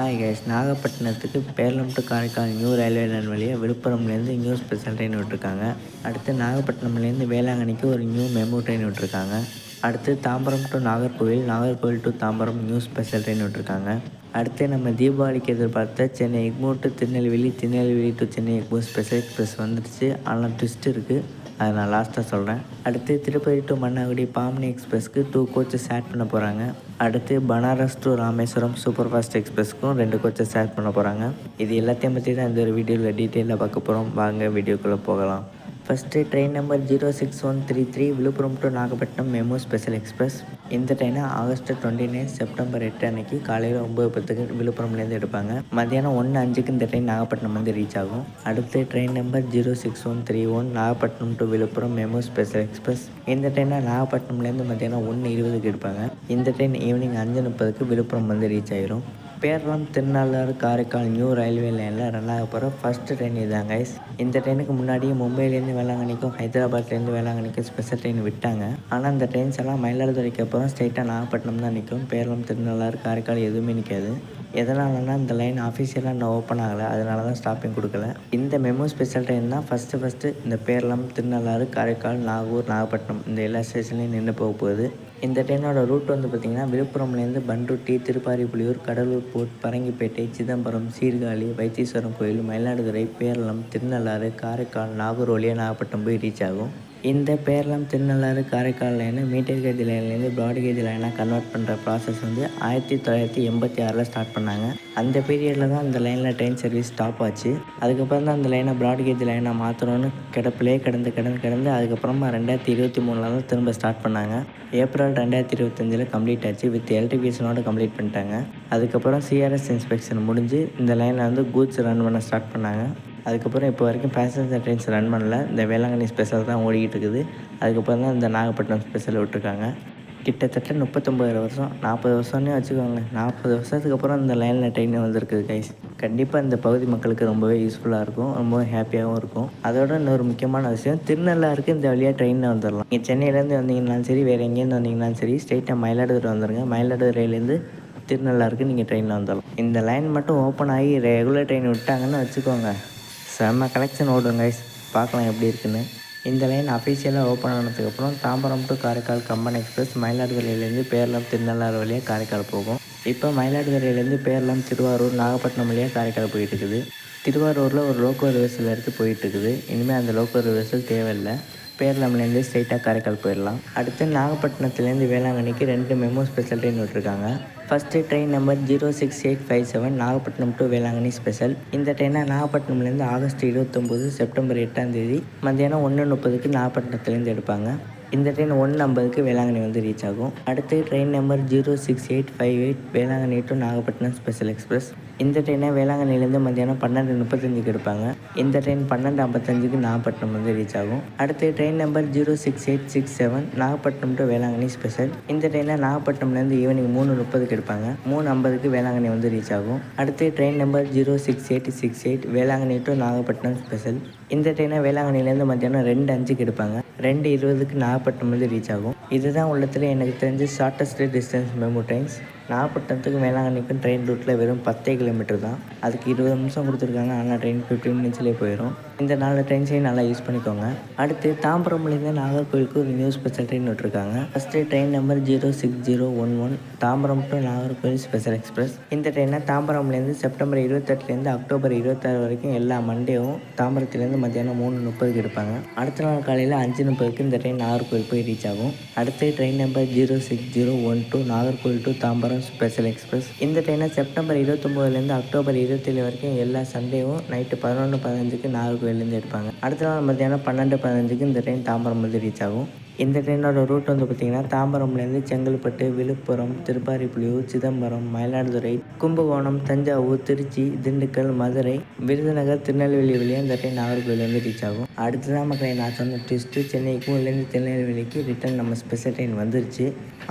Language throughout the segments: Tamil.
Hi guys நாகப்பட்டினத்துக்கு Peralam to Karaikal new railway line வழியாக விழுப்புரம்லேருந்து நியூ ஸ்பெஷல் ட்ரெயின் விட்டுருக்காங்க. அடுத்து நாகப்பட்டினம்லேருந்து வேளாங்கண்ணிக்கு ஒரு நியூ மெமோ ட்ரெயின் விட்டுருக்காங்க. அடுத்து Tambaram to Nagercoil Nagercoil to Tambaram new special train விட்டுருக்காங்க. அடுத்து நம்ம தீபாவளிக்கு எதிர்பார்த்த Chennai Egmore to Tirunelveli Tirunelveli to Chennai Egmore special express வந்துடுச்சு ஆனால் ட்விஸ்ட் இருக்குது அதை நான் லாஸ்ட்டாக சொல்கிறேன் அடுத்து திருப்பதி டு மன்னாகுடி பாம்னி எக்ஸ்பிரஸ்க்கு டூ கோச்சஸ் ஆட் பண்ண போகிறாங்க அடுத்து Banaras to Rameswaram super fast எக்ஸ்பிரஸ்க்கும் ரெண்டு கோச்சஸ் ஆட் பண்ண போகிறாங்க இது எல்லாத்தையும் பற்றி தான் இந்த ஒரு வீடியோவில் டீட்டெயிலாக பார்க்க போகிறோம் வாங்க வீடியோக்குள்ளே போகலாம். First train number zero six one three three Villupuram to Nagapattinam MEMU special express இந்த ட்ரெயினை ஆகஸ்ட் டுவெண்ட்டி நைன் செப்டம்பர் எட்டு அன்னைக்கு காலையில் ஒம்பது பத்துக்கு விழுப்புரம்லேருந்து எடுப்பாங்க. மத்தியானம் ஒன்று அஞ்சுக்கு இந்த ட்ரெயின் நாகப்பட்டினம் வந்து ரீச் ஆகும். அடுத்து train number zero six one three one Nagapattinam to Villupuram MEMU special express இந்த ட்ரெயினை நாகப்பட்டினம்லேருந்து மத்தியானம் ஒன்று இருபதுக்கு எடுப்பாங்க. இந்த ட்ரெயின் ஈவினிங் அஞ்சு முப்பதுக்கு விழுப்புரம் வந்து ரீச் ஆயிரும். பேரளம் திருநள்ளாறு காரைக்கால் நியூ ரயில்வே லைனில் ரன் ஆக போகிற ஃபஸ்ட்டு ட்ரெயின் இதுதான் கைஸ் இந்த ட்ரெயினுக்கு முன்னாடியே மும்பையிலேருந்து வேளாங்கண்ணிக்கும் ஹைதராபாத்லேருந்து வேளாங்கண்ணிக்கும் ஸ்பெஷல் ட்ரெயின் விட்டாங்க. ஆனால் அந்த ட்ரெயின்ஸ் எல்லாம் மயிலாடுதுறைக்கு அப்புறம் ஸ்ட்ரைட்டாக நாகப்பட்டினம் தான் நிற்கும். பேரளம் திருநள்ளாறு காரைக்கால் எதுவுமே நிற்காது. எதனாலனா இந்த லைன் ஆஃபீஷியலாக இன்னும் ஓப்பன் ஆகலை. அதனால தான் ஸ்டாப்பிங் கொடுக்கல. இந்த மெமோ ஸ்பெஷல் ட்ரெயின் தான் ஃபஸ்ட்டு ஃபஸ்ட்டு இந்த பேரளம் திருநள்ளாறு காரைக்கால் நாகூர் நாகப்பட்டினம் இந்த எல்லா ஸ்டேஷன்லேயும் நின்று போக போகுது. இந்த ட்ரெயினோட ரூட் வந்து பார்த்திங்கன்னா விழுப்புரம்லேருந்து பண்ருட்டி திருப்பாரிப்புலியூர் கடலூர் போர்ட் பரங்கிப்பேட்டை சிதம்பரம் சீர்காழி வைத்தீஸ்வரம் கோயில் மயிலாடுதுறை பேரளம் திருநள்ளாறு காரைக்கால் நாகூர் நாகப்பட்டினம் போய் ரீச் ஆகும். இந்த பேரளம் திருநள்ளாறு காரைக்கால் லைனை மீட்டர் கேஜ் லைன்லேருந்து ப்ராட் கேஜ் லைனாக கன்வெர்ட் பண்ணுற ப்ராசஸ் வந்து ஆயிரத்தி தொள்ளாயிரத்தி எண்பத்தி ஆறில் ஸ்டார்ட் பண்ணாங்க. அந்த பீரியடில் தான் அந்த லைனில் ட்ரெயின் சர்வீஸ் ஸ்டாப் ஆச்சு. அதுக்கப்புறம் தான் அந்த லைனை ப்ராட் கேஜ் லைனாக மாற்றணும்னு கிடப்பிலே கிடந்து கிடந்து கிடந்து அதுக்கப்புறமா ரெண்டாயிரத்தி இருபத்தி மூணில் தான் திரும்ப ஸ்டார்ட் பண்ணாங்க. ஏப்ரல் ரெண்டாயிரத்தி இருபத்தஞ்சில் கம்ப்ளீட் ஆச்சு. வித் எலக்ட்ரிஃபிகேஷனோட கம்ப்ளீட் பண்ணிட்டாங்க. அதுக்கப்புறம் சிஆர்எஸ் இன்ஸ்பெக்ஷன் முடிஞ்சு இந்த லைனில் வந்து கூட்ஸ் ரன் பண்ண ஸ்டார்ட் பண்ணாங்க. அதுக்கப்புறம் இப்போ வரைக்கும் பேசஞ்சர் ட்ரெயின்ஸ் ரன் பண்ணல. இந்த வேளாங்கண்ணி ஸ்பெஷல் தான் ஓடிக்கிட்டு இருக்குது. அதுக்கப்புறம் தான் இந்த நாகப்பட்டினம் ஸ்பெஷல் விட்டுருக்காங்க. கிட்டத்தட்ட முப்பத்தொம்பது வருஷம் நாற்பது வருஷம்னே வச்சுக்கோங்க. நாற்பது வருஷத்துக்கு அப்புறம் இந்த லைனில் ட்ரெயின் வந்திருக்குது கைஸ் கண்டிப்பாக இந்த பகுதி மக்களுக்கு ரொம்பவே யூஸ்ஃபுல்லாக இருக்கும். ரொம்பவே ஹாப்பியாகவும் இருக்கும். அதோட இன்னொரு முக்கியமான விஷயம் திருநள்ளாருக்கு இந்த வழியாக ட்ரெயினில் வந்துடலாம் நீங்கள் சென்னையிலேருந்து வந்தீங்கன்னாலும் சரி வேறு எங்கேருந்து வந்தீங்கன்னாலும் சரி ஸ்ட்ரெயிட்டாக மயிலாடுதுறை வந்துடுங்க மயிலாடுதுறையிலேருந்து திருநள்ளாருக்கு நீங்கள் ட்ரெயினில் வந்துடலாம் இந்த லைன் மட்டும் ஓப்பன் ஆகி ரெகுலர் ட்ரெயின் விட்டாங்கன்னு வச்சுக்கோங்க. செம்ம கலெக்ஷன் ஓடும் கைஸ் பார்க்கலாம் எப்படி இருக்குன்னு. இந்த லைன் அஃபிஷியலாக ஓப்பன் ஆனதுக்கப்புறம் தாம்பரம் டு காரைக்கால் கம்பன் எக்ஸ்பிரஸ் மயிலாடுதுறையிலேருந்து பேரளம் திருநள்ளாறு வழியாக காரைக்கால் போகும். இப்போ மயிலாடுதுறையிலேருந்து பேரளம் திருவாரூர் நாகப்பட்டினம் வழியாக காரைக்கால் போயிட்டு இருக்குது. திருவாரூரில் ஒரு லோக்கோ ரிவர்சல் எடுத்து போயிட்டு இருக்குது. இனிமேல் அந்த லோக்கோ ரிவர்சல் தேவையில்லை. பேரளம்லேருந்து ஸ்ட்ரைட்டாக காரைக்கால் போயிடலாம். அடுத்து நாகப்பட்டினத்துலேருந்து வேளாங்கண்ணிக்கு ரெண்டு மெமோ ஸ்பெஷல் ட்ரெயின் விட்டுருக்காங்க. First train number zero six eight five seven Nagapattinam to Velankanni special இந்த ட்ரெயினை நாகப்பட்டினம்லேருந்து ஆகஸ்ட் இருபத்தொம்போது செப்டம்பர் எட்டாம் தேதி மத்தியானம் ஒன்று முப்பதுக்கு நாகப்பட்டினத்துலேருந்து எடுப்பாங்க. இந்த ட்ரெயின் ஒன்று ஐம்பதுக்கு வேளாங்கண்ணி வந்து ரீச் ஆகும். அடுத்து train number zero six eight five eight Velankanni to Nagapattinam special express இந்த ட்ரெயினை வேளாங்கண்ணிலேருந்து மத்தியானம் பன்னெண்டு முப்பத்தஞ்சுக்கு எடுப்பாங்க. இந்த ட்ரெயின் பன்னெண்டு ஐம்பத்தஞ்சுக்கு நாகப்பட்டினம் வந்து ரீச் ஆகும். அடுத்து train number zero six eight six seven Nagapattinam to Velankanni special இந்த ட்ரெயினை நாகப்பட்டினம்லேருந்து ஈவினிங் மூணு முப்பதுக்கு எடுப்பாங்க. மூணு ஐம்பதுக்கு வேளாங்கண்ணி வந்து ரீச் ஆகும். அடுத்து train number zero six eight six eight Velankanni to Nagapattinam special இந்த ட்ரெயினை வேளாங்கண்ணிலேருந்து மத்தியானம் ரெண்டு அஞ்சுக்கு எடுப்பாங்க. ரெண்டு இருபதுக்கு நாகப்பட்டினம் வந்து ரீச் ஆகும். இதுதான் உள்ளத்தில் எனக்கு தெரிஞ்சு ஷார்ட்டஸ்ட் டிஸ்டன்ஸ் மெமோ ட்ரெயின்ஸ் நாகப்பட்டினத்துக்கு வேளாங்கண்ணிக்கும் ட்ரெயின் ரூட்டில் வெறும் பத்தே கிலோமீட்டர் தான். அதுக்கு இருபது நிமிஷம் கொடுத்துருக்காங்க. ஆனால் ட்ரெயின் ஃபிஃப்டின் மினிட்ஸ்லேயே போயிடும் இந்த நாலு ட்ரெயின்ஸையும் நல்லா யூஸ் பண்ணிக்கோங்க. அடுத்து தாம்பரம்லேருந்து நாகர்கோவிலுக்கு ஒரு நியூ ஸ்பெஷல் ட்ரெயின் விட்டுருக்காங்க first train number zero six zero one one Tambaram to Nagercoil special express இந்த ட்ரெயினை தாம்பரம்லேருந்து செப்டம்பர் இருபத்தெட்டுலேருந்து அக்டோபர் இருபத்தாறு வரைக்கும் எல்லா மண்டேவும் தாம்பரத்துலேருந்து மத்தியானம் மூணு முப்பதுக்கு எடுப்பாங்க. அடுத்த நாள் காலையில் அஞ்சு முப்பதுக்கு இந்த ட்ரெயின் நாகர்கோவில் போய் ரீச் ஆகும். அடுத்து train number zero six zero one two Nagercoil to Tambaram special express இந்த ட்ரெயினை செப்டம்பர் இருபத்தொம்போதுலேருந்து அக்டோபர் இருபத்தேழு வரைக்கும் எல்லா சண்டேவும் நைட்டு பதினொன்று பதினஞ்சுக்கு நாகர்கோவிலேருந்து எடுப்பாங்க. அடுத்த நாள் மத்தியானம் பன்னெண்டு பதினஞ்சுக்கு இந்த ட்ரெயின் தாம்பரம் வந்து ரீச் ஆகும். இந்த ட்ரெயினோட ரூட் வந்து பார்த்திங்கன்னா தாம்பரம்லேருந்து செங்கல்பட்டு விழுப்புரம் திருப்பாரிப்புலியூர் சிதம்பரம் மயிலாடுதுறை கும்பகோணம் தஞ்சாவூர் திருச்சி திண்டுக்கல் மதுரை விருதுநகர் திருநெல்வேலி வழியாக இந்த ட்ரெயின் நாகர்கோவிலேருந்து ரீச் ஆகும். அடுத்ததான் மக்களை நான் சொன்ன ட்விஸ்ட்டு சென்னைக்கும் இல்லைருந்து திருநெல்வேலிக்கு ரிட்டன் நம்ம ஸ்பெஷல் ட்ரெயின் வந்துருச்சு.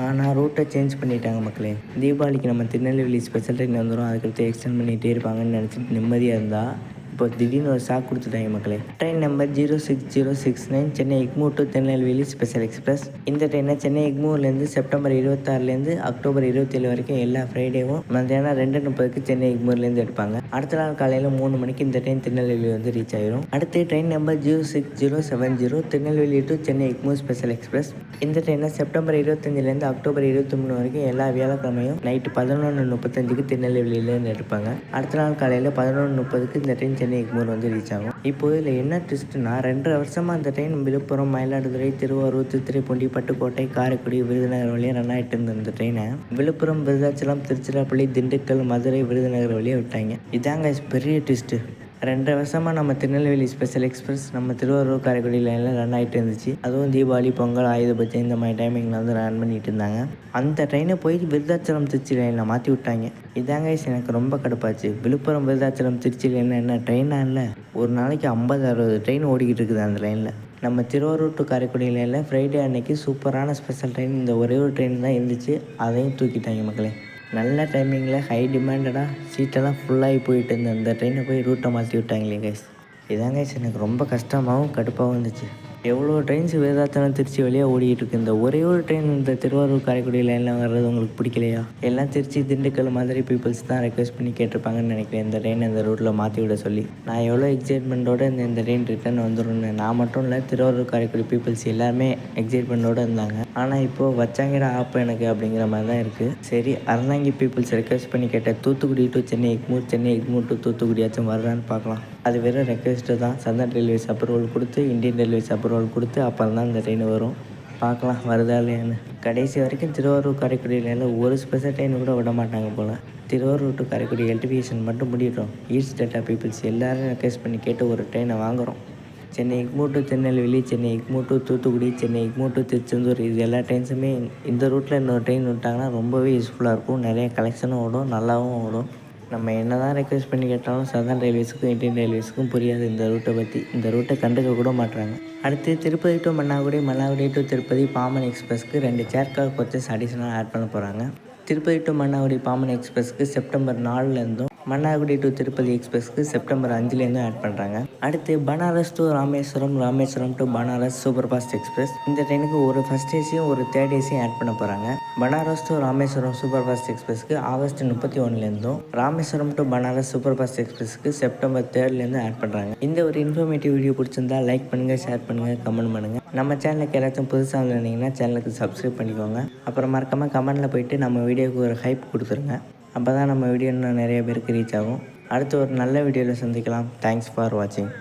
ஆனால் ரூட்டை சேஞ்ச் பண்ணிட்டாங்க மக்களே. தீபாவளிக்கு நம்ம திருநெல்வேலி ஸ்பெஷல் ட்ரெயின் வந்துடும் அதுக்கடுத்து எக்ஸ்டெண்ட் பண்ணிகிட்டே இருப்பாங்கன்னு நினச்சிட்டு நிம்மதியாக இருந்தால் இப்போ திடீர்னு ஒரு ஷாக் கொடுத்துட்டாங்க மக்களே. Train number zero six zero six nine Chennai Egmore to Tirunelveli special express இந்த ட்ரெயினை சென்னை எக்மூர்லேருந்து செப்டம்பர் இருபத்தாறுலேருந்து அக்டோபர் இருபத்தேழு வரைக்கும் எல்லா ஃப்ரைடேவும் மத்தியானம் ரெண்டு முப்பதுக்கு சென்னை எக்மூர்லேருந்து எடுப்பாங்க. அடுத்த நாள் காலையில் மூணு மணிக்கு இந்த ட்ரெயின் திருநெல்வேலி வந்து ரீச் ஆயிரும். அடுத்து train number zero six zero seven zero Tirunelveli to Chennai Egmore special express இந்த ட்ரெயினை செப்டம்பர் இருபத்தஞ்சிலேருந்து அக்டோபர் இருபத்தி மூணு வரைக்கும் எல்லா வியாழக்கிழமையும் நைட்டு பதினொன்று முப்பத்தஞ்சுக்கு திருநெல்வேலியிலேருந்து எடுப்பாங்க. அடுத்த நாள் காலையில் பதினொன்று முப்பதுக்கு இந்த ட்ரெயின் சென்னை எக்மூர் வந்து ரீச் ஆகும். இப்போ இதில் என்ன ட்விஸ்ட்னா ரெண்டு வருஷமாக அந்த ட்ரெயின் விழுப்புரம் மயிலாடுதுறை திருவாரூர் திருத்துறைப்பூண்டி பட்டுக்கோட்டை காரைக்குடி விருதுநகர் வழியாக ரன் ஆகிட்டு இருந்த அந்த ட்ரெயினை விழுப்புரம் விருதாச்சலம் திருச்சிராப்பள்ளி திண்டுக்கல் மதுரை விருதுநகர் வழியாக விட்டாங்க. இதாங்க பெரிய ட்விஸ்ட்டு ரெண்டரை வருஷமாக நம்ம திருநெல்வேலி ஸ்பெஷல் எக்ஸ்பிரஸ் நம்ம திருவாரூர் காரைக்குடி லைனில் ரன் ஆகிட்டு இருந்துச்சு. அதுவும் தீபாவளி பொங்கல் ஆயுத பூஜை இந்த மாதிரி டைமிங்கில் வந்து ரன் பண்ணிட்டு இருந்தாங்க. அந்த ட்ரெயினை போய் விருதாச்சலம் திருச்சி லைனில் மாற்றி விட்டாங்க. இதாங்க எனக்கு ரொம்ப கடுப்பாச்சு. விழுப்புரம் விருதாச்சலம் திருச்சி லைனில் என்ன ட்ரெயினாக இல்லை? ஒரு நாளைக்கு ஐம்பது அறுபது ட்ரெயின் ஓடிக்கிட்டு இருக்குது அந்த லைனில் நம்ம திருவாரூர் டு காரைக்குடி லைனில் ஃப்ரைடே அன்னைக்கு சூப்பரான ஸ்பெஷல் ட்ரெயின் இந்த ஒரே ஒரு ட்ரெயின் தான் இருந்துச்சு. அதையும் தூக்கிட்டாங்க மக்களே. நல்ல டைமிங்கில் ஹை டிமாண்டடாக சீட்டெல்லாம் ஃபுல்லாகி போயிட்டு இருந்த அந்த ட்ரெயினை போய் ரூட்டை மாற்றி விட்டாங்களே கைஸ் இதாங்க கைஸ் எனக்கு ரொம்ப கஷ்டமாகவும் கடுப்பாகவும் இருந்துச்சு. எவ்வளோ ட்ரெயின்ஸ் வேதாத்தனம் திருச்சி வழியாக ஓடிக்கிட்டு இருக்கு இந்த ஒரே ஒரு ட்ரெயின் இந்த திருவாரூர் காரைக்குடி லைனில் வர்றது உங்களுக்கு பிடிக்கலையா? எல்லாம் திருச்சி திண்டுக்கல் மாதிரி பீப்புள்ஸ் தான் ரெக்வஸ்ட் பண்ணி கேட்டிருப்பாங்கன்னு நினைக்கிறேன். இந்த ட்ரெயின் இந்த ரூட்டில் மாற்றி விட சொல்லி. நான் எவ்வளோ எக்ஸைட்மெண்ட்டோட இந்த இந்த ட்ரெயின் ரிட்டர்ன் வந்துடும்னு நான் மட்டும் இல்லை திருவாரூர் காரைக்குடி பீப்புள்ஸ் எல்லாருமே எக்ஸைட்மெண்ட்டோடு இருந்தாங்க. ஆனால் இப்போது வச்சாங்கடா ஆப் எனக்கு அப்படிங்கிற மாதிரி தான் இருக்குது சரி அறந்தாங்கி பீப்புள்ஸ் ரெக்வஸ்ட் பண்ணி கேட்ட தூத்துக்குடி டு சென்னை எக்மூர் சென்னை எக்மூர் டு தூத்துக்குடியாச்சும் வர்றான்னு பார்க்கலாம். அது வெறும் ரெக்வெஸ்ட்டு தான். சந்தன் ரயில்வேஸ் அப்ரூவல் கொடுத்து இந்தியன் ரயில்வேஸ் அப்ரூவல் கொடுத்து அப்புறம் தான் இந்த ட்ரெயின் வரும். பார்க்கலாம் வருதா இல்லையான்னு. கடைசி வரைக்கும் திருவாரூர் காரைக்குடியில் ஒரு ஸ்பெஷல் ட்ரெயின் கூட விட மாட்டாங்க போல். திருவாரூர் டு காரைக்குடி எலக்ட்ரிஃபிகேஷன் மட்டும் முடியட்டும். ஈஸ்ட் டேட்டா பீப்புள்ஸ் எல்லோரும் ரெக்வஸ்ட் பண்ணி கேட்டு ஒரு ட்ரெயினை வாங்குகிறோம் Chennai Egmore to Tirunelveli Chennai Egmore to Thoothukudi Chennai Egmore to Tiruchendur இது எல்லா ட்ரெயின்ஸுமே இந்த ரூட்டில் இன்னொரு ட்ரெயின் விட்டாங்கன்னா ரொம்பவே யூஸ்ஃபுல்லாக இருக்கும். நிறைய கலெக்ஷனும் ஓடும் நல்லாவும் ஓடும். நம்ம என்ன தான் ரெக்வஸ்ட் பண்ணி கேட்டாலும் சதர்ன் ரயில்வேஸுக்கும் இந்தியன் ரயில்வேஸுக்கும் புரியாது. இந்த ரூட்டை பற்றி இந்த ரூட்டை கண்டுக்க கூட மாட்டுறாங்க அடுத்து திருப்பதி டு மன்னாகுடி மன்னாகுடி டு திருப்பதி பாமன் எக்ஸ்பிரஸ்க்கு ரெண்டு சேர்க்கால் கோச்சஸ் அடிஷனலாக ஆட் பண்ண போகிறாங்க திருப்பதி டு மன்னாகுடி பாமன் எக்ஸ்பிரஸ்க்கு செப்டம்பர் நாலுலேருந்தும் மன்னார்குடி டு திருப்பதி எக்ஸ்பிரஸ்க்கு செப்டம்பர் அஞ்சுலேருந்து ஆட் பண்ணுறாங்க அடுத்து Banaras to Rameswaram Rameswaram to Banaras super fast express. இந்த ட்ரெயினுக்கு ஒரு ஃபஸ்ட் ஏசியும் ஒரு தேர்ட் ஏசியும் ஆட் பண்ண போகிறாங்க Banaras to Rameswaram super fast எக்ஸ்பிரஸ்க்கு August முப்பத்தி ஒன்றுலேருந்தும் Rameswaram to Banaras super fast எக்ஸ்பிரஸ்க்கு September தேர்ட்லேருந்து ஆட் பண்ணுறாங்க இந்த ஒரு இன்ஃபர்மேட்டிவ் வீடியோ பிடிச்சிருந்தா லைக் பண்ணுங்கள் ஷேர் பண்ணுங்கள் கமெண்ட் பண்ணுங்கள் நம்ம சேனலுக்கு யாராச்சும் புதுசாக வந்திருந்தீங்கன்னா சேனலுக்கு சப்ஸ்கிரைப் பண்ணிக்கோங்க. அப்புறம் மறக்காமல் கமெண்ட்டில் போயிட்டு நம்ம வீடியோவுக்கு ஒரு ஹைப் கொடுத்துருங்க. அப்போ தான் நம்ம வீடியோ இன்னும் நிறைய பேருக்கு ரீச் ஆகும். அடுத்து ஒரு நல்ல வீடியோவில் சந்திக்கலாம். தேங்க்ஸ் ஃபார் வாட்சிங்